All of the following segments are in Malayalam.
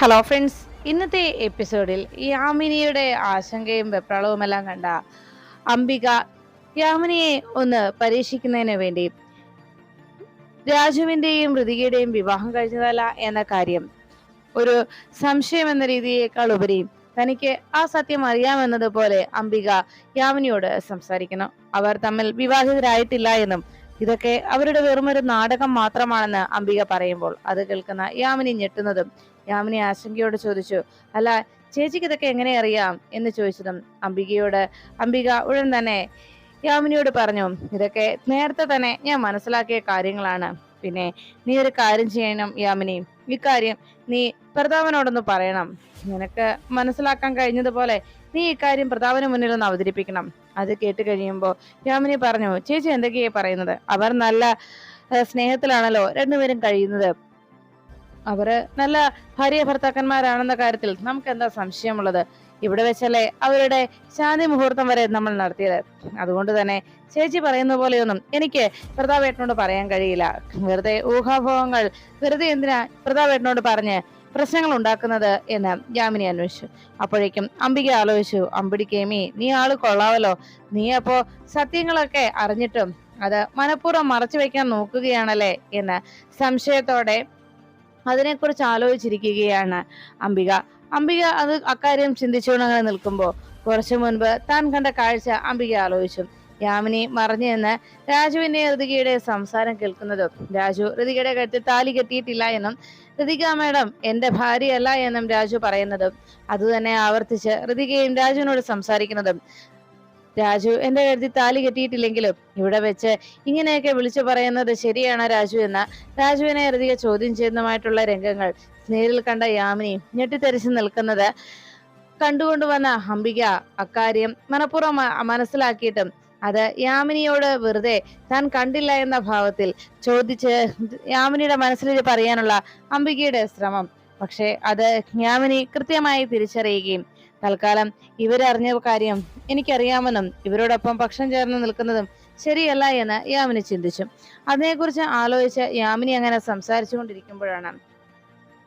ഹലോ ഫ്രണ്ട്സ് ഇന്നത്തെ എപ്പിസോഡിൽ യാമിനിയുടെ ആശങ്കയും വെപ്രാളവുമെല്ലാം കണ്ട അംബിക യാമിനിയെ ഒന്ന് പരീക്ഷിക്കുന്നതിന് വേണ്ടി രാജുവിന്റെയും ഋതികയുടെയും വിവാഹം കഴിഞ്ഞതല്ല എന്ന കാര്യം ഒരു സംശയം എന്ന രീതിയേക്കാൾ ഉപരി തനിക്ക് ആ സത്യം അറിയാമെന്നതുപോലെ അംബിക യാമിനിയോട് സംസാരിക്കുന്നു. അവർ തമ്മിൽ വിവാഹിതരായിട്ടില്ല എന്നും ഇതൊക്കെ അവരുടെ വെറുമൊരു നാടകം മാത്രമാണെന്ന് അംബിക പറയുമ്പോൾ അത് കേൾക്കുന്ന യാമിനി ഞെട്ടുന്നതും യാമിനി ആശങ്കയോട് ചോദിച്ചു അല്ല ചേച്ചിക്ക് ഇതൊക്കെ എങ്ങനെ അറിയാം? എന്ന് ചോദിച്ചതും അംബികയോട് അംബിക ഉടൻ തന്നെ. യാമിനിയോട് പറഞ്ഞു ഇതൊക്കെ നേരത്തെ തന്നെ ഞാൻ മനസ്സിലാക്കിയ കാര്യങ്ങളാണ്. പിന്നെ നീ ഒരു കാര്യം ചെയ്യണം യാമിനി ഇക്കാര്യം നീ പ്രതാപനോടൊന്ന് പറയണം. നിനക്ക് മനസ്സിലാക്കാൻ കഴിഞ്ഞതുപോലെ നീ ഇക്കാര്യം പ്രതാപന് മുന്നിൽ ഒന്ന് അവതരിപ്പിക്കണം. അത് കേട്ട് കഴിയുമ്പോൾ യാമിനി പറഞ്ഞു ചേച്ചി എന്തൊക്കെയാ പറയുന്നത്? അവർ നല്ല സ്നേഹത്തിലാണല്ലോ രണ്ടുപേരും കഴിയുന്നത്. അവർ നല്ല ഭാര്യ ഭർത്താക്കന്മാരാണെന്ന കാര്യത്തിൽ നമുക്ക് എന്താ സംശയമുള്ളത്? ഇവിടെ വെച്ചല്ലേ അവരുടെ ശാന്തി മുഹൂർത്തം വരെ നമ്മൾ നടത്തിയത്. അതുകൊണ്ട് തന്നെ ചേച്ചി പറയുന്ന പോലെയൊന്നും എനിക്ക് പ്രതാപേട്ടനോട് പറയാൻ കഴിയില്ല. വെറുതെ ഊഹാഭോഹങ്ങൾ വെറുതെ എന്തിനാ പ്രതാപേട്ടനോട് പറഞ്ഞ് പ്രശ്നങ്ങൾ ഉണ്ടാക്കുന്നത് എന്ന് ജാമിനി അന്വേഷിച്ചു. അപ്പോഴേക്കും അംബിക ആലോചിച്ചു അമ്പിടിക്കേമി നീ ആൾ കൊള്ളാവല്ലോ. നീ അപ്പോ സത്യങ്ങളൊക്കെ അറിഞ്ഞിട്ടും അത് മനഃപൂർവം മറച്ചു വെക്കാൻ നോക്കുകയാണല്ലേ? എന്ന് സംശയത്തോടെ അതിനെക്കുറിച്ച് ആലോചിച്ചിരിക്കുകയാണ് അംബിക. അംബിക അത് അക്കാര്യം ചിന്തിച്ചുകൊണ്ട് അങ്ങനെ നിൽക്കുമ്പോൾ കുറച്ചു മുൻപ് താൻ കണ്ട കാഴ്ച അംബിക ആലോചിച്ചു. യാമിനി മറിഞ്ഞു എന്ന് രാജുവിന്റെ ഋതികയുടെ സംസാരം കേൾക്കുന്നതും രാജു ഋതികയുടെ കഴുത്തിൽ താലി കെട്ടിയിട്ടില്ല എന്നും ഋതിക മേഡം എന്റെ ഭാര്യയല്ല എന്നും രാജു പറയുന്നതും അതുതന്നെ ആവർത്തിച്ച് ഋതികയും രാജുവിനോട് സംസാരിക്കുന്നതും. രാജു എന്റെ കരുതി താലി കെട്ടിയിട്ടില്ലെങ്കിലും ഇവിടെ വെച്ച് ഇങ്ങനെയൊക്കെ വിളിച്ചു പറയുന്നത് ശരിയാണ് രാജു എന്ന. രാജുവിനെ അധികം ചോദ്യം ചെയ്യുന്നതുമായിട്ടുള്ള രംഗങ്ങൾ നേരിൽ കണ്ട യാമിനി ഞെട്ടിത്തെറിച്ച് നിൽക്കുന്നത് കണ്ടുകൊണ്ടുവന്ന അംബിക അക്കാര്യം മനഃപൂർവം മനസ്സിലാക്കിയിട്ടും അത് യാമിനിയോട് വെറുതെ താൻ കണ്ടില്ല എന്ന ഭാവത്തിൽ ചോദിച്ച് യാമിനിയുടെ മനസ്സിൽ പറയാനുള്ള അംബികയുടെ ശ്രമം. പക്ഷേ അത് യാമിനി കൃത്യമായി തിരിച്ചറിയുകയും തൽക്കാലം ഇവരറിഞ്ഞ കാര്യം എനിക്കറിയാമെന്നും ഇവരോടൊപ്പം പക്ഷം ചേർന്ന് നിൽക്കുന്നതും ശരിയല്ല എന്ന് യാമിനി ചിന്തിച്ചു. അതിനെക്കുറിച്ച് ആലോചിച്ച് യാമിനി അങ്ങനെ സംസാരിച്ചുകൊണ്ടിരിക്കുമ്പോഴാണ്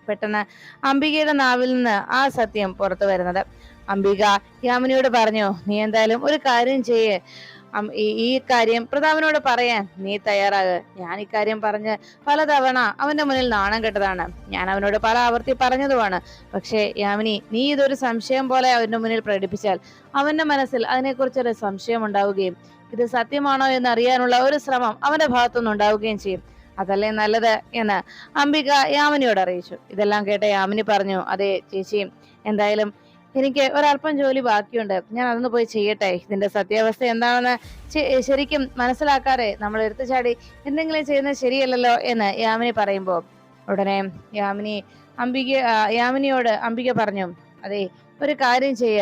പെട്ടെന്ന് അംബികയുടെ നാവിൽ നിന്ന് ആ സത്യം പുറത്തു വരുന്നത്. അംബിക യാമിനിയോട് പറഞ്ഞു നീ എന്തായാലും ഒരു കാര്യം ചെയ്യ്. ഈ- കാര്യം പ്രതാപനോട് പറയാൻ നീ തയ്യാറാക്. ഞാൻ ഇക്കാര്യം പറഞ്ഞ് പലതവണ അവന്റെ മുന്നിൽ നാണം കെട്ടതാണ്. ഞാൻ അവനോട് പല ആവർത്തി പറഞ്ഞതുമാണ്. പക്ഷേ യാമിനി നീ ഇതൊരു സംശയം പോലെ അവന്റെ മുന്നിൽ പ്രകടിപ്പിച്ചാൽ അവന്റെ മനസ്സിൽ അതിനെക്കുറിച്ചൊരു സംശയം ഉണ്ടാവുകയും ഇത് സത്യമാണോ എന്ന് അറിയാനുള്ള ഒരു ശ്രമം അവന്റെ ഭാഗത്തുനിന്ന് ഉണ്ടാവുകയും ചെയ്യും. അതല്ലേ നല്ലത് എന്ന് അംബിക യാമിനിയോട് അറിയിച്ചു. ഇതെല്ലാം കേട്ട യാമിനി പറഞ്ഞു അതെ ചേച്ചി. എന്തായാലും എനിക്ക് ഒരല്പം ജോലി ബാക്കിയുണ്ട്. ഞാൻ അതൊന്ന് പോയി ചെയ്യട്ടെ? ഇതിന്റെ സത്യാവസ്ഥ എന്താണെന്ന് ശരിക്കും മനസ്സിലാക്കാതെ നമ്മൾ എടുത്തു ചാടി എന്തെങ്കിലും ചെയ്യുന്നത് ശരിയല്ലല്ലോ എന്ന് യാമിനി പറയുമ്പോൾ ഉടനെ യാമിനി അംബിക യാമിനിയോട് അംബിക പറഞ്ഞു അതെ ഒരു കാര്യം ചെയ്യ.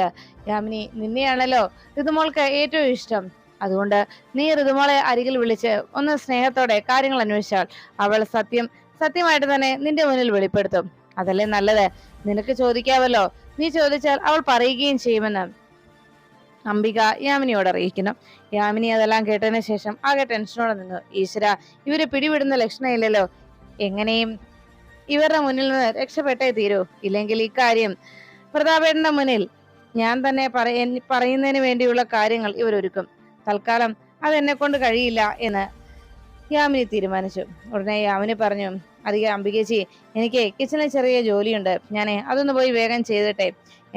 യാമിനി നിന്നെയാണല്ലോ ഋതുമോൾക്ക് ഏറ്റവും ഇഷ്ടം. അതുകൊണ്ട് നീ ഋതുമോളെ അരികിൽ വിളിച്ച് ഒന്ന് സ്നേഹത്തോടെ കാര്യങ്ങൾ അന്വേഷിച്ചാൽ അവൾ സത്യം സത്യമായിട്ട് തന്നെ നിന്റെ മുന്നിൽ വെളിപ്പെടുത്തും. അതല്ലേ നല്ലത്? നിനക്ക് ചോദിക്കാമല്ലോ നീ ചോദിച്ചാൽ അവൾ പറയുകയും ചെയ്യുമെന്ന് അംബിക യാമിനിയോട് അറിയിക്കുന്നു. യാമിനി അതെല്ലാം കേട്ടതിന് ശേഷം ആകെ ടെൻഷനോടെ നിന്നു. ഈശ്വര ഇവരെ പിടിവിടുന്ന ലക്ഷണമില്ലല്ലോ. എങ്ങനെയും ഇവരുടെ മുന്നിൽ നിന്ന് രക്ഷപ്പെട്ടേ തീരൂ. ഇല്ലെങ്കിൽ ഇക്കാര്യം പ്രതാപേട്ടന്റെ മുന്നിൽ ഞാൻ തന്നെ പറയ പറയുന്നതിന് വേണ്ടിയുള്ള കാര്യങ്ങൾ ഇവരൊരുക്കും. തൽക്കാലം അതെന്നെ കൊണ്ട് കഴിയില്ല എന്ന് യാമിനി തീരുമാനിച്ചു. ഉടനെ യാമിനി പറഞ്ഞു അധികം അംബികേച്ചി എനിക്ക് കിച്ചണിൽ ചെറിയ ജോലിയുണ്ട്. ഞാനേ അതൊന്ന് പോയി വേഗം ചെയ്തിട്ടെ.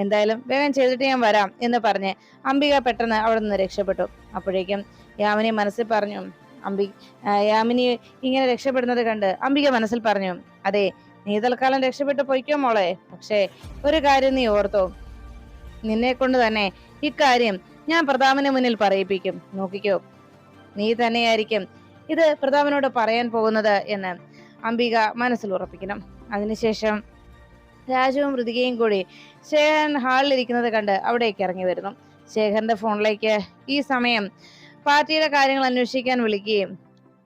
എന്തായാലും വേഗം ചെയ്തിട്ട് ഞാൻ വരാം എന്ന് പറഞ്ഞ് അംബിക പെട്ടെന്ന് അവിടെ നിന്ന് രക്ഷപ്പെട്ടു. അപ്പോഴേക്കും യാമിനി മനസ്സിൽ പറഞ്ഞു അംബി യാമിനി ഇങ്ങനെ രക്ഷപ്പെടുന്നത് കണ്ട് അംബിക മനസ്സിൽ പറഞ്ഞു അതെ നീ തൽക്കാലം രക്ഷപ്പെട്ടു പോയിക്കോ മോളെ. പക്ഷേ ഒരു കാര്യം നീ ഓർത്തോ. നിന്നെ കൊണ്ട് തന്നെ ഇക്കാര്യം ഞാൻ പ്രതാപന് മുന്നിൽ പറയിപ്പിക്കും. നോക്കിക്കോ നീ തന്നെയായിരിക്കും ഇത് പ്രതാപനോട് പറയാൻ പോകുന്നത് എന്ന് അംബിക മനസ്സിൽ ഉറപ്പിക്കണം. അതിനുശേഷം രാജുവും ഋതികയും കൂടി ശേഖരൻ ഹാളിലിരിക്കുന്നത് കണ്ട് അവിടേക്ക് ഇറങ്ങി വരുന്നു. ശേഖരന്റെ ഫോണിലേക്ക് ഈ സമയം പാർട്ടിയുടെ കാര്യങ്ങൾ അന്വേഷിക്കാൻ വിളിക്കുകയും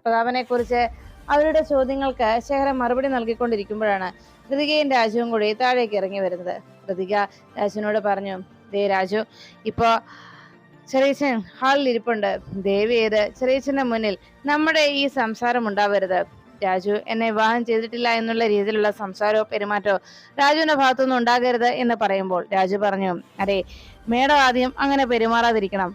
പ്രതാപനെ കുറിച്ച് അവരുടെ ചോദ്യങ്ങൾക്ക് ശേഖരൻ മറുപടി നൽകിക്കൊണ്ടിരിക്കുമ്പോഴാണ് ഋതികയും രാജുവും കൂടി താഴേക്ക് ഇറങ്ങി വരുന്നത്. ഋതിക രാജുവിനോട് പറഞ്ഞു ദേ രാജു ഇപ്പോ ചെറിയച്ചൻ ഹാളിൽ ഇരിപ്പുണ്ട്. ദേവി ഏത്? ചെറിയച്ചന്റെ മുന്നിൽ നമ്മുടെ ഈ സംസാരം ഉണ്ടാവരുത്. രാജു എന്നെ വിവാഹം ചെയ്തിട്ടില്ല എന്നുള്ള രീതിയിലുള്ള സംസാരമോ പെരുമാറ്റമോ രാജുവിന്റെ ഭാഗത്തുനിന്ന് ഉണ്ടാകരുത് എന്ന് പറയുമ്പോൾ രാജു പറഞ്ഞു അതെ മേഡം ആദ്യം അങ്ങനെ പെരുമാറാതിരിക്കണം.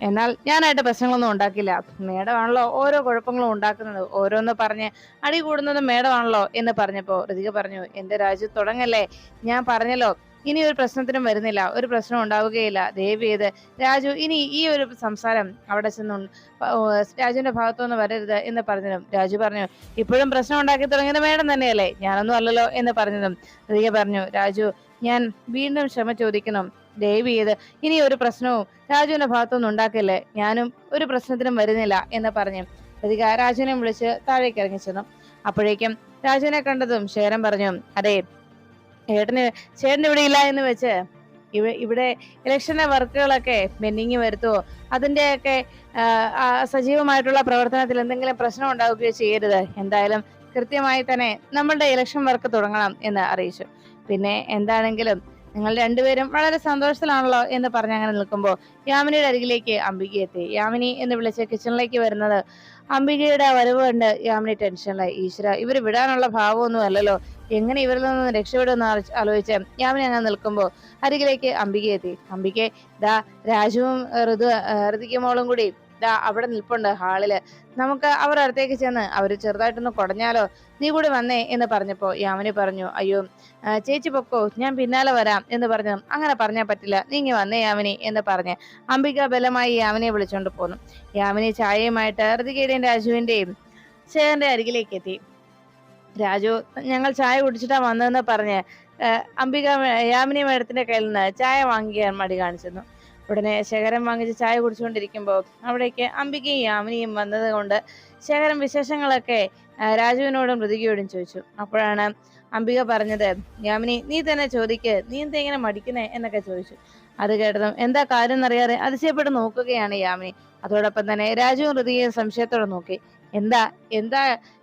എന്നാൽ ഞാനായിട്ട് പ്രശ്നങ്ങളൊന്നും ഉണ്ടാക്കില്ല. മേഡമാണല്ലോ ഓരോ കുഴപ്പങ്ങളും ഉണ്ടാക്കുന്നത്. ഓരോന്ന് പറഞ്ഞ് അടി കൂടുന്നത് മേഡമാണല്ലോ എന്ന് പറഞ്ഞപ്പോ ഋതിക പറഞ്ഞു എന്റെ രാജു തുടങ്ങല്ലേ? ഞാൻ പറഞ്ഞല്ലോ. ഇനി ഒരു പ്രശ്നത്തിനും വരുന്നില്ല. ഒരു പ്രശ്നം ഉണ്ടാവുകയില്ല. ദയവ് ചെയ്ത് രാജു ഇനി ഈ ഒരു സംസാരം അവിടെ ചെന്നു രാജുവിന്റെ ഭാഗത്തുനിന്ന് വരരുത് എന്ന് പറഞ്ഞതും രാജു പറഞ്ഞു ഇപ്പോഴും പ്രശ്നം ഉണ്ടാക്കി തുടങ്ങിയത് മേഡം തന്നെയല്ലേ? ഞാനൊന്നും അല്ലല്ലോ എന്ന് പറഞ്ഞതും റിയ പറഞ്ഞു രാജു ഞാൻ വീണ്ടും ക്ഷമ ചോദിക്കണം ദയവ് ചെയ്ത് ഇനി ഒരു പ്രശ്നവും രാജുവിന്റെ ഭാഗത്തുനിന്ന് ഉണ്ടാക്കല്ലേ? ഞാനും ഒരു പ്രശ്നത്തിനും വരുന്നില്ല എന്ന് പറഞ്ഞു. ഋതിക രാജുവിനെ വിളിച്ച് താഴേക്ക് ഇറങ്ങി ചെന്നു. അപ്പോഴേക്കും രാജുവിനെ കണ്ടതും ശേരം പറഞ്ഞു അതെ ഏട്ടന് ചേട്ടൻ ഇവിടെ ഇല്ല എന്ന് വെച്ച് ഇവ- ഇവിടെ ഇലക്ഷന്റെ വർക്കുകളൊക്കെ പെൻഡിങ് വരുത്തുവോ? അതിന്റെയൊക്കെ സജീവമായിട്ടുള്ള പ്രവർത്തനത്തിൽ എന്തെങ്കിലും പ്രശ്നം ഉണ്ടാവുകയോ ചെയ്യരുത്. എന്തായാലും കൃത്യമായി തന്നെ നമ്മളുടെ ഇലക്ഷൻ വർക്ക് തുടങ്ങണം എന്ന് അറിയിച്ചു. പിന്നെ എന്താണെങ്കിലും നിങ്ങൾ രണ്ടുപേരും വളരെ സന്തോഷത്തിലാണല്ലോ എന്ന് പറഞ്ഞ് അങ്ങനെ നിൽക്കുമ്പോൾ യാമിനിയുടെ അരികിലേക്ക് അംബിക എത്തി. യാമിനി എന്ന് വിളിച്ച് കിച്ചണിലേക്ക് വരുന്നത് അംബികയുടെ വരവ് കണ്ട് യാമിനി ടെൻഷനിലായി ഈശ്വര ഇവർ വിടാനുള്ള ഭാവമൊന്നും അല്ലല്ലോ. എങ്ങനെ ഇവരിൽ നിന്ന് രക്ഷപ്പെടുമെന്ന് ആലോചി- ആലോചിച്ച് യാമിനി അങ്ങനെ നിൽക്കുമ്പോൾ അരികിലേക്ക് അംബിക എത്തി. അംബികെ ദാ രാജുവും ഋതു ഋതിക്കുമോളും മോളും കൂടി ദാ അവിടെ നിൽപ്പുണ്ട് ഹാളിൽ. നമുക്ക് അവരുടെ അടുത്തേക്ക് ചെന്ന് അവർ ചെറുതായിട്ടൊന്ന് കുടഞ്ഞാലോ? നീ കൂടി വന്നേ എന്ന് പറഞ്ഞപ്പോ യാമിനി പറഞ്ഞു അയ്യോ ചേച്ചി പൊക്കോ ഞാൻ പിന്നാലെ വരാം എന്ന് പറഞ്ഞു. അങ്ങനെ പറഞ്ഞാൽ പറ്റില്ല നീ ഇങ്ങി വന്നേ യാമിനി എന്ന് പറഞ്ഞ് അംബിക ബലമായി യാമിനിയെ വിളിച്ചോണ്ട് പോന്നു. യാമിനി ചായയുമായിട്ട് ഋതികയുടെയും രാജുവിന്റെയും ചേന്റെ അരികിലേക്ക് എത്തി. രാജു ഞങ്ങൾ ചായ കുടിച്ചിട്ടാ വന്നതെന്ന് പറഞ്ഞ്. അംബിക യാമിനി മേഡത്തിന്റെ കയ്യിൽ നിന്ന് ചായ വാങ്ങിക്കാൻ മടി കാണിച്ചിരുന്നു. ഉടനെ ശേഖരം വാങ്ങിച്ച് ചായ കുടിച്ചുകൊണ്ടിരിക്കുമ്പോൾ അവിടേക്ക് അംബികയും യാമിനിയും വന്നത് കൊണ്ട് ശേഖരൻ വിശേഷങ്ങളൊക്കെ രാജുവിനോടും ഋതികയോടും ചോദിച്ചു. അപ്പോഴാണ് അംബിക പറഞ്ഞത് യാമിനി നീ തന്നെ ചോദിക്ക് നീ എന്താ ഇങ്ങനെ മടിക്കുന്നേ? എന്നൊക്കെ ചോദിച്ചു. അത് കേട്ടതും എന്താ കാര്യം എന്നറിയാതെ അതിശയപ്പെട്ട് നോക്കുകയാണ് യാമിനി. അതോടൊപ്പം തന്നെ രാജുവും ഋതികയും സംശയത്തോടെ നോക്കി. എന്താ എന്താ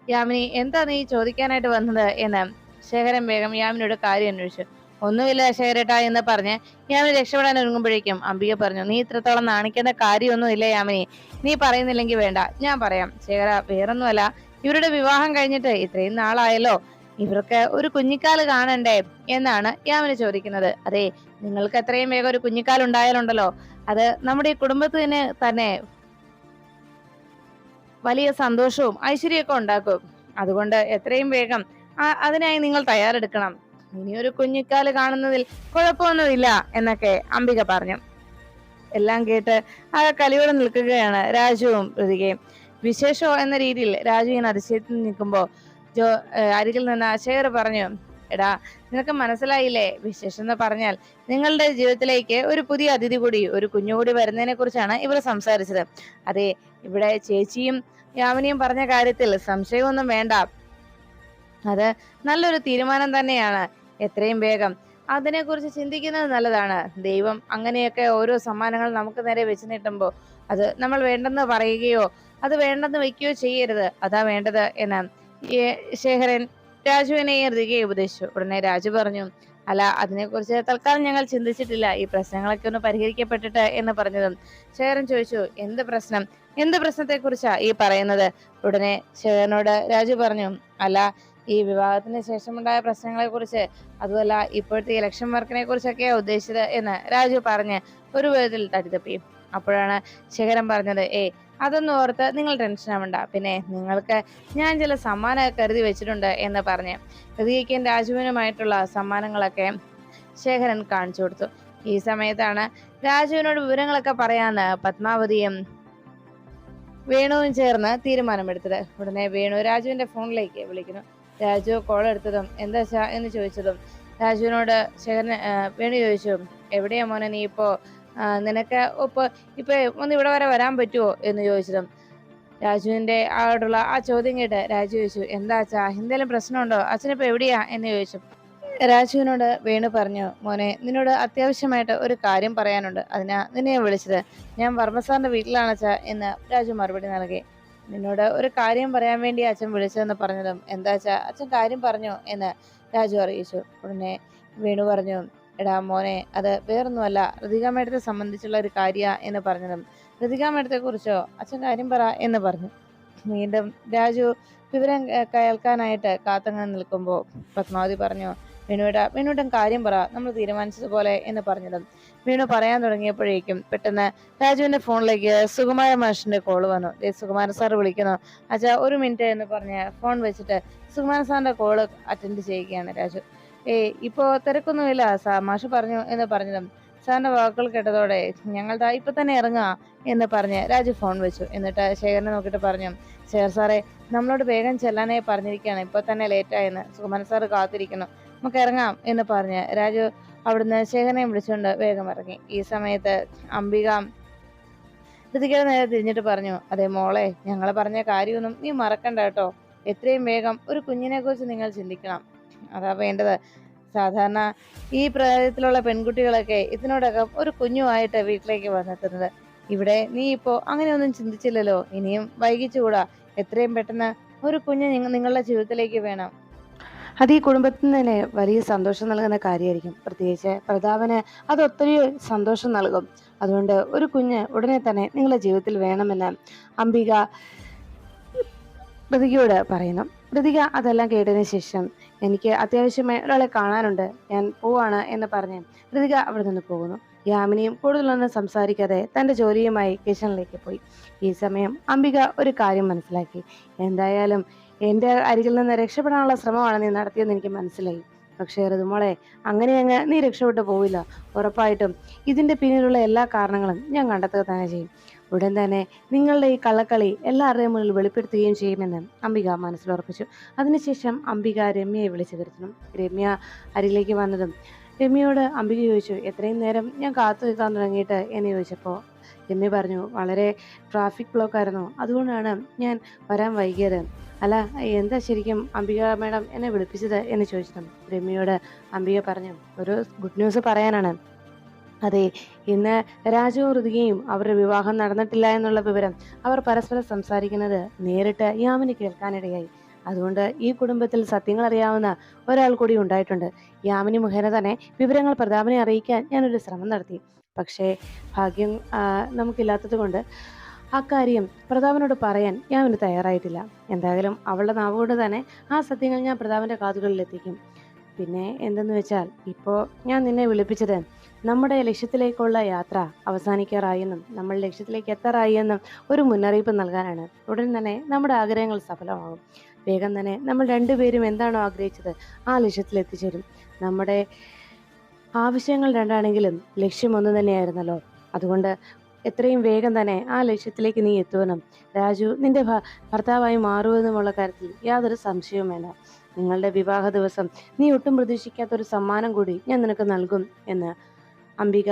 യാമിനി എന്താ നീ ചോദിക്കാനായിട്ട് വന്നത് എന്ന് ശേഖരൻ വേഗം യാമിനിയുടെ കാര്യം അന്വേഷിച്ചു. ഒന്നുമില്ല ശേഖരേട്ടാ എന്ന് പറഞ്ഞ് യാമിനി രക്ഷപ്പെടാൻ ഒരുങ്ങുമ്പോഴേക്കും അംബിക പറഞ്ഞു നീ ഇത്രത്തോളം നാണിക്കേണ്ട കാര്യമൊന്നും ഇല്ല യാമിനി. നീ പറയുന്നില്ലെങ്കിൽ വേണ്ട. ഞാൻ പറയാം. ശേഖര വേറൊന്നുമല്ല. ഇവരുടെ വിവാഹം കഴിഞ്ഞിട്ട് ഇത്രയും നാളായല്ലോ. ഇവർക്ക് ഒരു കുഞ്ഞിക്കാൽ കാണണ്ടേ? എന്നാണ് യാമിനി ചോദിക്കുന്നത്. അതെ നിങ്ങൾക്ക് എത്രയും വേഗം ഒരു കുഞ്ഞിക്കാൽ ഉണ്ടായാലുണ്ടല്ലോ അത് നമ്മുടെ ഈ കുടുംബത്തിന് തന്നെ വലിയ സന്തോഷവും ഐശ്വര്യമൊക്കെ ഉണ്ടാക്കും. അതുകൊണ്ട് എത്രയും വേഗം അതിനായി നിങ്ങൾ തയ്യാറെടുക്കണം. ഇനിയൊരു കുഞ്ഞിക്കാൽ കാണുന്നതിൽ കുഴപ്പമൊന്നുമില്ല എന്നൊക്കെ അംബിക പറഞ്ഞു. എല്ലാം കേട്ട് ആ കലിയോടെ നിൽക്കുകയാണ് രാജുവും ഋതികയും. വിശേഷോ എന്ന രീതിയിൽ രാജു ഇങ്ങനെ അതിശയത്തിൽ നിൽക്കുമ്പോ ജോ അരികിൽ നിന്ന് അശേർ പറഞ്ഞു എടാ നിനക്ക് മനസ്സിലായില്ലേ? വിശേഷം എന്ന് പറഞ്ഞാൽ നിങ്ങളുടെ ജീവിതത്തിലേക്ക് ഒരു പുതിയ അതിഥി കൂടി ഒരു കുഞ്ഞുകൂടി വരുന്നതിനെ കുറിച്ചാണ് ഇവർ സംസാരിച്ചത്. അതെ ഇവിടെ ചേച്ചിയും യാമിനിയും പറഞ്ഞ കാര്യത്തിൽ സംശയമൊന്നും വേണ്ട. അത് നല്ലൊരു തീരുമാനം തന്നെയാണ്. എത്രയും വേഗം അതിനെക്കുറിച്ച് ചിന്തിക്കുന്നത് നല്ലതാണ്. ദൈവം അങ്ങനെയൊക്കെ ഓരോ സമ്മാനങ്ങൾ നമുക്ക് നേരെ വെച്ച് നീട്ടുമ്പോൾ അത് നമ്മൾ വേണ്ടെന്ന് പറയുകയോ അത് വേണ്ടെന്ന് വെക്കുകയോ ചെയ്യരുത്. അതാ വേണ്ടത് എന്ന് ശേഖരൻ രാജുവിനെ ഋതികയെ ഉപദേശിച്ചു. ഉടനെ രാജു പറഞ്ഞു അല്ല അതിനെക്കുറിച്ച് തൽക്കാലം ഞങ്ങൾ ചിന്തിച്ചിട്ടില്ല. ഈ പ്രശ്നങ്ങളൊക്കെ ഒന്ന് പരിഹരിക്കപ്പെട്ടിട്ട് എന്ന് പറഞ്ഞതും. ശേഖരൻ ചോദിച്ചു എന്ത് പ്രശ്നം? എന്ത് പ്രശ്നത്തെ കുറിച്ചാ ഈ പറയുന്നത്? ഉടനെ ശേഖരനോട് രാജു പറഞ്ഞു അല്ല ഈ വിവാഹത്തിന് ശേഷമുണ്ടായ പ്രശ്നങ്ങളെ കുറിച്ച് അതുമല്ല ഇപ്പോഴത്തെ ഇലക്ഷൻ വർക്കിനെ കുറിച്ചൊക്കെയാ ഉദ്ദേശിച്ചത് എന്ന് രാജു പറഞ്ഞ് ഒരു വിധത്തിൽ തട്ടിത്തപ്പി അപ്പോഴാണ് ശേഖരൻ പറഞ്ഞത് ഏ അതൊന്നും ഓർത്ത് നിങ്ങൾ ടെൻഷൻ ആവണ്ട. പിന്നെ നിങ്ങൾക്ക് ഞാൻ ചില സമ്മാനം കരുതി വെച്ചിട്ടുണ്ട് എന്ന് പറഞ്ഞ് ഹൃതികയ്ക്കും രാജുവിനുമായിട്ടുള്ള സമ്മാനങ്ങളൊക്കെ ശേഖരൻ കാണിച്ചു കൊടുത്തു. ഈ സമയത്താണ് രാജുവിനോട് വിവരങ്ങളൊക്കെ പറയാന്ന് പത്മാവതിയും വേണുവും ചേർന്ന് തീരുമാനമെടുത്തത്. ഉടനെ വേണു രാജുവിന്റെ ഫോണിലേക്ക് വിളിക്കുന്നു. രാജു കോൾ എടുത്തതും എന്താ എന്ന് ചോദിച്ചതും രാജുവിനോട് ശേഖരൻ വേണു ചോദിച്ചു എവിടെയാ മോനെ നീ ഇപ്പോ? ആ, നിനക്ക് ഇപ്പൊ ഇപ്പൊ ഒന്ന് ഇവിടെ വരെ വരാൻ പറ്റുമോ എന്ന് ചോദിച്ചതും രാജുവിന്റെ ആളോടുള്ള ആ ചോദ്യം കേട്ട് രാജു ചോദിച്ചു എന്താ അച്ഛാ എന്തെങ്കിലും പ്രശ്നമുണ്ടോ? അച്ഛനിപ്പോ എവിടെയാ? എന്ന് ചോദിച്ചു. രാജുവിനോട് വേണു പറഞ്ഞു മോനെ നിന്നോട് അത്യാവശ്യമായിട്ട് ഒരു കാര്യം പറയാനുണ്ട്. അതിനാ നിന്നെ വിളിച്ചത്. ഞാൻ വർമ്മസാറിന്റെ വീട്ടിലാണ് അച്ഛാ എന്ന് രാജു മറുപടി നൽകി. നിന്നോട് ഒരു കാര്യം പറയാൻ വേണ്ടി അച്ഛൻ വിളിച്ചതെന്ന് പറഞ്ഞതും എന്താ അച്ഛാ അച്ഛൻ കാര്യം പറഞ്ഞു എന്ന് രാജു അറിയിച്ചു. ഉടനെ വേണു പറഞ്ഞു എടാ മോനെ അത് വേറൊന്നുമല്ല. ഋതിക മേഡത്തെ സംബന്ധിച്ചുള്ള ഒരു കാര്യ എന്ന് പറഞ്ഞതും. ഋതിക മേഡത്തെ കുറിച്ചോ അച്ഛൻ കാര്യം പറ എന്ന് പറഞ്ഞു. വീണ്ടും രാജു വിവരം കേൾക്കാനായിട്ട് കാത്തങ്ങനെ നിൽക്കുമ്പോൾ പത്മാവതി പറഞ്ഞു വിനുവിട വേണുവേട്ടൻ കാര്യം പറ. നമ്മൾ തീരുമാനിച്ചതുപോലെ എന്ന് പറഞ്ഞതും. വേണു പറയാൻ തുടങ്ങിയപ്പോഴേക്കും പെട്ടെന്ന് രാജുവിന്റെ ഫോണിലേക്ക് സുകുമാര മാഷിന്റെ കോൾ വന്നു. ദേ സുകുമാരൻ സാർ വിളിക്കുന്നു. അച്ഛാ ഒരു മിനിറ്റ് എന്ന് പറഞ്ഞ് ഫോൺ വെച്ചിട്ട് സുകുമാരൻ സാറിന്റെ കോൾ അറ്റൻഡ് ചെയ്യുകയാണ് രാജു. ഏയ് ഇപ്പോ തിരക്കൊന്നുമില്ല. സാർ മാഷ് പറഞ്ഞു എന്ന് പറഞ്ഞതും സാറിന്റെ വാക്കുകൾ കേട്ടതോടെ ഞങ്ങൾ ദാ ഇപ്പൊ തന്നെ ഇറങ്ങാ എന്ന് പറഞ്ഞ് രാജു ഫോൺ വെച്ചു. എന്നിട്ട് ശേഖരനെ നോക്കിയിട്ട് പറഞ്ഞു ശേഖർ സാറേ നമ്മളോട് വേഗം ചെല്ലാനായി പറഞ്ഞിരിക്കുകയാണ്. ഇപ്പൊ തന്നെ ലേറ്റായെന്ന് സുകുമാരൻ സാറ് കാത്തിരിക്കുന്നു. നമുക്ക് ഇറങ്ങാം എന്ന് പറഞ്ഞ് രാജു അവിടുന്ന് ശേഖരനെ വിളിച്ചുകൊണ്ട് വേഗം ഇറങ്ങി. ഈ സമയത്ത് അംബിക ഋതികയുടെ നേരെ തിരിഞ്ഞിട്ട് പറഞ്ഞു അതെ മോളെ ഞങ്ങൾ പറഞ്ഞ കാര്യമൊന്നും നീ മറക്കണ്ട കേട്ടോ. എത്രയും വേഗം ഒരു കുഞ്ഞിനെ കുറിച്ച് നിങ്ങൾ ചിന്തിക്കണം. അതാ വേണ്ടത്. സാധാരണ ഈ പ്രായത്തിലുള്ള പെൺകുട്ടികളൊക്കെ ഇതിനോടകം ഒരു കുഞ്ഞുമായിട്ട് വീട്ടിലേക്ക് വന്നെത്തുന്നത്. ഇവിടെ നീ ഇപ്പോ അങ്ങനെയൊന്നും ചിന്തിച്ചില്ലല്ലോ. ഇനിയും വൈകിച്ചുകൂടാ. എത്രയും പെട്ടെന്ന് ഒരു കുഞ്ഞ് നിങ്ങളുടെ ജീവിതത്തിലേക്ക് വേണം. അത് ഈ കുടുംബത്തിന് തന്നെ വലിയ സന്തോഷം നൽകുന്ന കാര്യമായിരിക്കും. പ്രത്യേകിച്ച് പ്രതാപന് അത് ഒത്തിരി സന്തോഷം നൽകും. അതുകൊണ്ട് ഒരു കുഞ്ഞ് ഉടനെ തന്നെ നിങ്ങളുടെ ജീവിതത്തിൽ വേണമെന്ന് അംബിക ഋതികയോട് പറയുന്നു. ഋതിക അതെല്ലാം കേട്ടതിന് ശേഷം എനിക്ക് അത്യാവശ്യമായി ഒരാളെ കാണാനുണ്ട്. ഞാൻ പോവാണ് എന്ന് പറഞ്ഞ് ഋതിക അവിടെ നിന്ന് പോകുന്നു. യാമിനിയും കൂടുതലൊന്നും സംസാരിക്കാതെ തന്റെ ജോലിയുമായി കിച്ചണിലേക്ക് പോയി. ഈ സമയം അംബിക ഒരു കാര്യം മനസ്സിലാക്കി. എന്തായാലും എന്റെ അരികിൽ നിന്ന് രക്ഷപ്പെടാനുള്ള ശ്രമമാണ് നീ നടത്തിയെന്ന് എനിക്ക് മനസ്സിലായി. പക്ഷേ ഋതുമോളെ അങ്ങനെ അങ്ങ് നീ രക്ഷപ്പെട്ടു പോവില്ല. ഉറപ്പായിട്ടും ഇതിന്റെ പിന്നിലുള്ള എല്ലാ കാരണങ്ങളും ഞാൻ കണ്ടെത്തുക തന്നെ ചെയ്യും. ഉടൻ തന്നെ നിങ്ങളുടെ ഈ കള്ളക്കളി എല്ലാവരുടെയും മുന്നിൽ വെളിപ്പെടുത്തുകയും ചെയ്യുമെന്ന് അംബിക മനസ്സിലുറപ്പിച്ചു അതിനുശേഷം അംബിക രമ്യയെ വിളിച്ചു വരുത്തണം രമ്യ അരികിലേക്ക് വന്നതും രമ്യയോട് അംബിക ചോദിച്ചു എത്രയും നേരം ഞാൻ കാത്തു നിൽക്കാൻ തുടങ്ങിയിട്ട്? എന്നെ ചോദിച്ചപ്പോൾ രമ്യ പറഞ്ഞു വളരെ ട്രാഫിക് ബ്ലോക്ക് ആയിരുന്നു. അതുകൊണ്ടാണ് ഞാൻ വരാൻ വൈകിയത്. അല്ല എന്താ ശരിക്കും അംബിക മാഡം എന്നെ വിളിപ്പിച്ചത്? എന്ന് ചോദിച്ചിട്ടും രമ്യയോട് അംബിക പറഞ്ഞു ഒരു ഗുഡ് ന്യൂസ് പറയാനാണ്. അതെ ഇന്ന് രാജവും ഋതികയും അവരുടെ വിവാഹം നടന്നിട്ടില്ല എന്നുള്ള വിവരം അവർ പരസ്പരം സംസാരിക്കുന്നത് നേരിട്ട് യാമിനി കേൾക്കാനിടയായി. അതുകൊണ്ട് ഈ കുടുംബത്തിൽ സത്യങ്ങൾ അറിയാവുന്ന ഒരാൾ കൂടി ഉണ്ടായിട്ടുണ്ട്. യാമിനി മുഖേന തന്നെ വിവരങ്ങൾ പ്രതാപനെ അറിയിക്കാൻ ഞാനൊരു ശ്രമം നടത്തി. പക്ഷേ ഭാഗ്യം നമുക്കില്ലാത്തത് കൊണ്ട് അക്കാര്യം പ്രതാപനോട് പറയാൻ യാമിന് തയ്യാറായിട്ടില്ല. എന്തായാലും അവളുടെ നാവുകൊണ്ട് തന്നെ ആ സത്യങ്ങൾ ഞാൻ പ്രതാപന്റെ കാതുകളിൽ എത്തിക്കും പിന്നെ എന്തെന്ന് വെച്ചാൽ ഇപ്പോൾ ഞാൻ നിന്നെ വിളിപ്പിച്ചത് നമ്മുടെ ലക്ഷ്യത്തിലേക്കുള്ള യാത്ര അവസാനിക്കാറായി എന്നും നമ്മൾ ലക്ഷ്യത്തിലേക്ക് എത്താറായി എന്നും ഒരു മുന്നറിയിപ്പ് നൽകാനാണ്. ഉടൻ തന്നെ നമ്മുടെ ആഗ്രഹങ്ങൾ സഫലമാകും. വേഗം തന്നെ നമ്മൾ രണ്ടുപേരും എന്താണോ ആഗ്രഹിച്ചത് ആ ലക്ഷ്യത്തിൽ എത്തിച്ചേരും. നമ്മുടെ ആവശ്യങ്ങൾ രണ്ടാണെങ്കിലും ലക്ഷ്യം ഒന്ന് തന്നെയായിരുന്നല്ലോ. അതുകൊണ്ട് എത്രയും വേഗം തന്നെ ആ ലക്ഷ്യത്തിലേക്ക് നീ എത്തുവനും രാജു നിന്റെ ഭർത്താവായി മാറുമെന്നുമുള്ള കാര്യത്തിൽ യാതൊരു സംശയവും വേണ്ട. നിങ്ങളുടെ വിവാഹ ദിവസം നീ ഒട്ടും പ്രതീക്ഷിക്കാത്ത ഒരു സമ്മാനം കൂടി ഞാൻ നിനക്ക് നൽകും എന്ന് അംബിക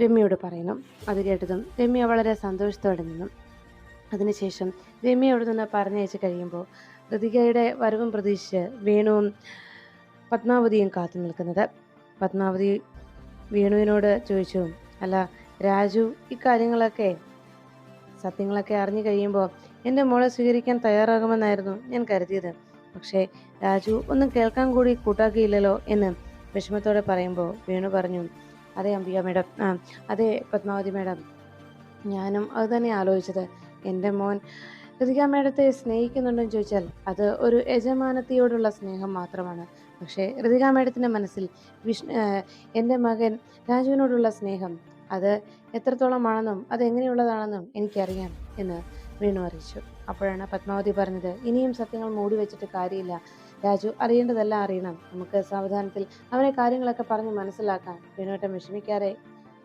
രമ്യയോട് പറയുന്നു. അത് കേട്ടതും രമ്യ വളരെ സന്തോഷത്തോടെ നിന്നു. അതിനുശേഷം രമ്യ അവിടെ നിന്ന് പറഞ്ഞയച്ച് കഴിയുമ്പോൾ ഋതികയുടെ വരവും പ്രതീക്ഷിച്ച് വേണുവും പത്മാവതിയും കാത്തു നിൽക്കുന്നത്. പത്മാവതി വേണുവിനോട് ചോദിച്ചു അല്ല രാജു ഇക്കാര്യങ്ങളൊക്കെ സത്യങ്ങളൊക്കെ അറിഞ്ഞു കഴിയുമ്പോൾ എന്റെ മോളെ സ്വീകരിക്കാൻ തയ്യാറാകുമെന്നായിരുന്നു ഞാൻ കരുതിയത്. പക്ഷേ രാജു ഒന്നും കേൾക്കാൻ കൂടി കൂട്ടാക്കിയില്ലല്ലോ എന്ന് വിഷമത്തോടെ പറയുമ്പോൾ വേണു പറഞ്ഞു അതെ അംബിക മേഡം ആ അതെ പത്മാവതി മേഡം. ഞാനും അത് തന്നെ ആലോചിച്ചത്. എന്റെ മോൻ ഋതിക മേഡത്തെ സ്നേഹിക്കുന്നുണ്ടെന്ന് ചോദിച്ചാൽ അത് ഒരു യജമാനത്തിയോടുള്ള സ്നേഹം മാത്രമാണ്. പക്ഷേ ഋതിക മേഡത്തിന്റെ മനസ്സിൽ വിഷ്ണു എന്റെ മകൻ രാജുവിനോടുള്ള സ്നേഹം അത് എത്രത്തോളമാണെന്നും അത് എങ്ങനെയുള്ളതാണെന്നും എനിക്കറിയാം എന്ന് വേണു അറിയിച്ചു. അപ്പോഴാണ് പത്മാവതി പറഞ്ഞത് ഇനിയും സത്യങ്ങൾ മൂടി വെച്ചിട്ട് കാര്യമില്ല. രാജു അറിയേണ്ടതെല്ലാം അറിയണം. നമുക്ക് സാവധാനത്തിൽ അവരെ കാര്യങ്ങളൊക്കെ പറഞ്ഞ് മനസ്സിലാക്കാം. വേണുവേട്ടൻ വിഷമിക്കാതെ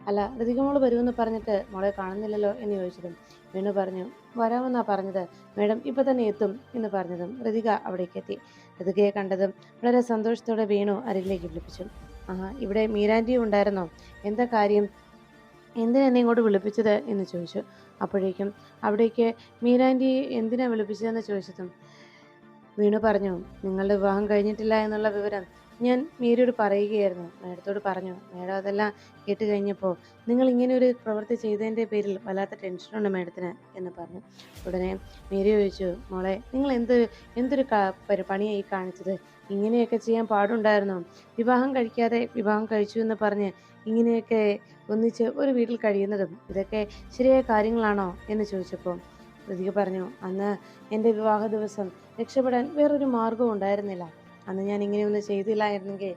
അല്ല ഋതികമോൾ വരുമെന്ന് പറഞ്ഞിട്ട് മോളെ കാണുന്നില്ലല്ലോ എന്ന് ചോദിച്ചതും വേണു പറഞ്ഞു വരാമെന്നാ പറഞ്ഞത്. മേഡം ഇപ്പം തന്നെ എത്തും എന്ന് പറഞ്ഞതും ഋതിക അവിടേക്ക് എത്തി. ഋതികയെ കണ്ടതും വളരെ സന്തോഷത്തോടെ വേണു അരികിലേക്ക് വിളിപ്പിച്ചു. ആഹാ ഇവിടെ മീരാന്റിയും ഉണ്ടായിരുന്നോ? എന്താ കാര്യം? എന്തിനാ എന്നെ ഇങ്ങോട്ട് വിളിപ്പിച്ചത് എന്ന് ചോദിച്ചു. അപ്പോഴേക്കും അവിടേക്ക് മീനാന്റി എന്തിനാ വിളിപ്പിച്ചതെന്ന് ചോദിച്ചതും വീണു പറഞ്ഞു നിങ്ങളുടെ വിവാഹം കഴിഞ്ഞിട്ടില്ല എന്നുള്ള വിവരം ഞാൻ മീരയോട് പറയുകയായിരുന്നു. മേഡത്തോട് പറഞ്ഞു മേഡം അതെല്ലാം കേട്ട് കഴിഞ്ഞപ്പോൾ നിങ്ങൾ ഇങ്ങനെ ഒരു പ്രവൃത്തി ചെയ്തതിന്റെ പേരിൽ വല്ലാത്ത ടെൻഷനുണ്ട് മേഡത്തിന് എന്ന് പറഞ്ഞു. ഉടനെ മീര ചോദിച്ചു മോളെ നിങ്ങൾ എന്ത് എന്തൊരു പണിയായി കാണിച്ചത്? ഇങ്ങനെയൊക്കെ ചെയ്യാൻ പാടുണ്ടായിരുന്നോ? വിവാഹം കഴിക്കാതെ വിവാഹം കഴിച്ചു എന്ന് പറഞ്ഞ് ഇങ്ങനെയൊക്കെ ഒന്നിച്ച് ഒരു വീട്ടിൽ കഴിയുന്നതും ഇതൊക്കെ ശരിയായ കാര്യങ്ങളാണോ എന്ന് ചോദിച്ചപ്പോൾ പ്രതിക പറഞ്ഞു അന്ന് എന്റെ വിവാഹ ദിവസം രക്ഷപ്പെടാൻ വേറൊരു മാർഗവും ഉണ്ടായിരുന്നില്ല. അന്ന് ഞാൻ ഇങ്ങനെയൊന്നും ചെയ്തില്ലായിരുന്നെങ്കിൽ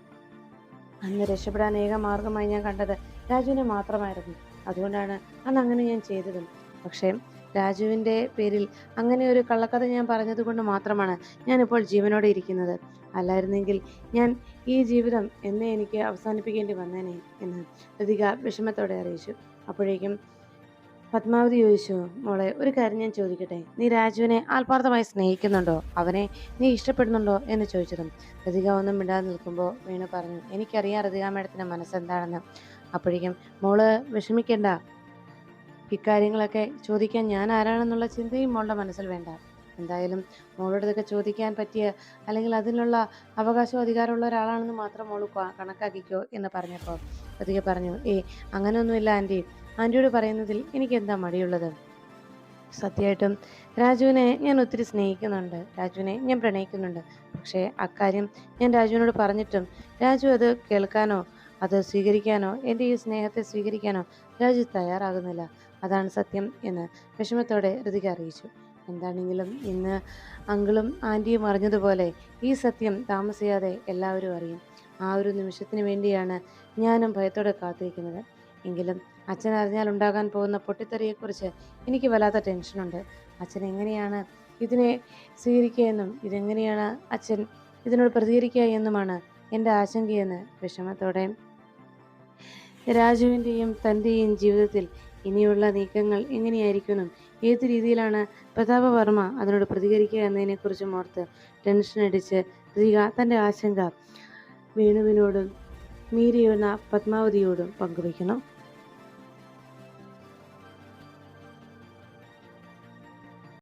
അന്ന് രക്ഷപ്പെടാൻ ഏക മാർഗമായി ഞാൻ കണ്ടത് രാജുവിനെ മാത്രമായിരുന്നു. അതുകൊണ്ടാണ് അന്ന് അങ്ങനെ ഞാൻ ചെയ്തതും. പക്ഷേ രാജുവിന്റെ പേരിൽ അങ്ങനെ ഒരു കള്ളക്കഥ ഞാൻ പറഞ്ഞതുകൊണ്ട് മാത്രമാണ് ഞാനിപ്പോൾ ജീവനോടെ ഇരിക്കുന്നത്. അല്ലായിരുന്നെങ്കിൽ ഞാൻ ഈ ജീവിതം എന്നേ എനിക്ക് അവസാനിപ്പിക്കേണ്ടി വന്നേനെ എന്ന് ഋതിക വിഷമത്തോടെ അറിയിച്ചു. അപ്പോഴേക്കും പത്മാവതി ചോദിച്ചു മോളെ ഒരു കാര്യം ഞാൻ ചോദിക്കട്ടെ? നീ രാജുവിനെ ആത്മാർത്ഥമായി സ്നേഹിക്കുന്നുണ്ടോ? അവനെ നീ ഇഷ്ടപ്പെടുന്നുണ്ടോ? എന്ന് ചോദിച്ചതും ഋതിക ഒന്നും മിണ്ടാതെ നിൽക്കുമ്പോൾ വീണു പറഞ്ഞു എനിക്കറിയാം ഋതിക മേഡത്തിന്റെ മനസ്സെന്താണെന്ന്. അപ്പോഴേക്കും മോൾ വിഷമിക്കേണ്ട. ഇക്കാര്യങ്ങളൊക്കെ ചോദിക്കാൻ ഞാൻ ആരാണെന്നുള്ള ചിന്തയും മോളുടെ മനസ്സിൽ വേണ്ട. എന്തായാലും മോളോട് ഇതൊക്കെ ചോദിക്കാൻ പറ്റിയ അല്ലെങ്കിൽ അതിനുള്ള അവകാശവും അധികാരമുള്ള ഒരാളാണെന്ന് മാത്രം മോൾ കണക്കാക്കിക്കോ എന്ന് പറഞ്ഞപ്പോൾ പതിയെ പറഞ്ഞു ഏ അങ്ങനെയൊന്നുമില്ല ആന്റി ആന്റിയോട് പറയുന്നതിൽ എനിക്ക് എന്താ മടിയുള്ളത്? സത്യമായിട്ടും രാജുവിനെ ഞാൻ ഒത്തിരി സ്നേഹിക്കുന്നുണ്ട്. രാജുവിനെ ഞാൻ പ്രണയിക്കുന്നുണ്ട്. പക്ഷേ അക്കാര്യം ഞാൻ രാജുവിനോട് പറഞ്ഞിട്ടും രാജു അത് കേൾക്കാനോ അത് സ്വീകരിക്കാനോ എന്റെ ഈ സ്നേഹത്തെ സ്വീകരിക്കാനോ രാജു തയ്യാറാകുന്നില്ല. അതാണ് സത്യം എന്ന് വിഷമത്തോടെ ഋതിക അറിയിച്ചു. എന്താണെങ്കിലും ഇന്ന് അങ്കിളും ആന്റിയും അറിഞ്ഞതുപോലെ ഈ സത്യം താമസിയാതെ എല്ലാവരും അറിയും. ആ ഒരു നിമിഷത്തിന് വേണ്ടിയാണ് ഞാനും ഭയത്തോടെ കാത്തിരിക്കുന്നത്. എങ്കിലും അച്ഛൻ അറിഞ്ഞാൽ ഉണ്ടാകാൻ പോകുന്ന പൊട്ടിത്തെറിയെക്കുറിച്ച് എനിക്ക് വല്ലാത്ത ടെൻഷനുണ്ട്. അച്ഛൻ എങ്ങനെയാണ് ഇതിനെ സ്വീകരിക്കുക എന്നും ഇതെങ്ങനെയാണ് അച്ഛൻ ഇതിനോട് പ്രതികരിക്കുക എന്നുമാണ് എന്റെ ആശങ്കയെന്ന് വിഷമത്തോടെ. രാജുവിന്റെയും തന്റെയും ജീവിതത്തിൽ ഇനിയുള്ള നീക്കങ്ങൾ എങ്ങനെയായിരിക്കുമെന്നും ഏത് രീതിയിലാണ് പ്രതാപവർമ്മ അതിനോട് പ്രതികരിക്കുക എന്നതിനെക്കുറിച്ചും ഓർത്ത് ടെൻഷനടിച്ച് ഋതിക തന്റെ ആശങ്ക വേണുവിനോടും മീരയെന്ന പത്മാവതിയോടും പങ്കുവയ്ക്കണം.